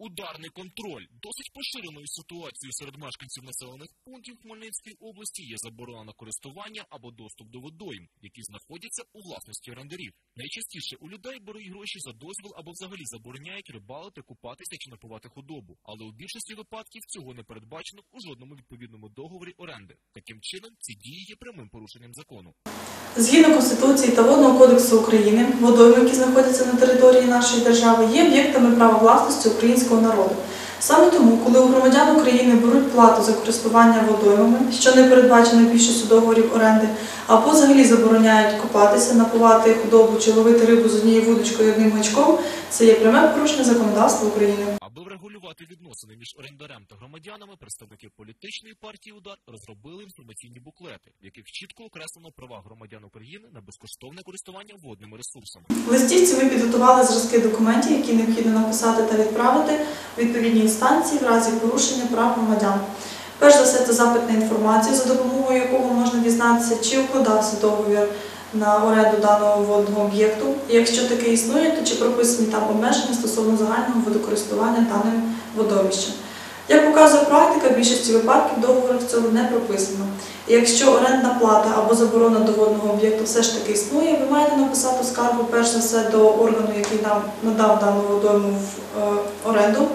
Ударний контроль досить поширеною ситуацією серед мешканців населених пунктів Хмельницької області є заборона на користування або доступ до водойм, які знаходяться у власності орендарів. Найчастіше у людей беруть гроші за дозвіл або взагалі забороняють рибалити, купатися чи напувати худобу. Але у більшості випадків цього не передбачено у жодному відповідному договорі оренди. Таким чином, ці дії є прямим порушенням закону. Згідно Конституції та Водного кодексу України, водойми, які знаходяться на території нашої держави, є об'єктами права власності українського народу. Саме тому, коли у громадян України беруть плату за користування водоймами, що не передбачено більшістю договорів оренди, або взагалі забороняють купатися, напувати худобу чи ловити рибу з однією вудочкою і одним гачком, це є пряме порушення законодавства України. Врегулювати відносини між орендарем та громадянами, представники політичної партії Удар розробили інформаційні буклети, в яких чітко окреслено права громадян України на безкоштовне користування водними ресурсами. В листівці ми підготували зразки документів, які необхідно написати та відправити відповідні інстанції в разі порушення прав громадян. Перш за все, це запит на інформацію, за допомогою якого можна дізнатися, чи укладався договір на оренду даного водного об'єкту. Якщо таке існує, то чи прописані там обмеження стосовно загального водокористування даним водовищем. Як показує практика, в більшості випадків в договорах цього не прописано. І якщо орендна плата або заборона до водного об'єкту все ж таки існує, ви маєте написати скаргу перш за все до органу, який нам надав дану водойму в е, оренду.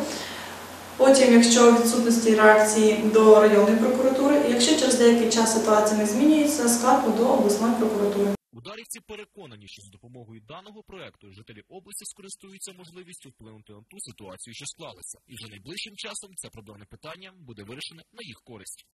Потім, якщо відсутності реакції до районної прокуратури, і якщо через деякий час ситуація не змінюється, скаргу до обласної прокуратури. Ударівці переконані, що з допомогою даного проекту жителі області скористуються можливістю вплинути на ту ситуацію, що склалася, і вже найближчим часом це проблемне питання буде вирішене на їх користь.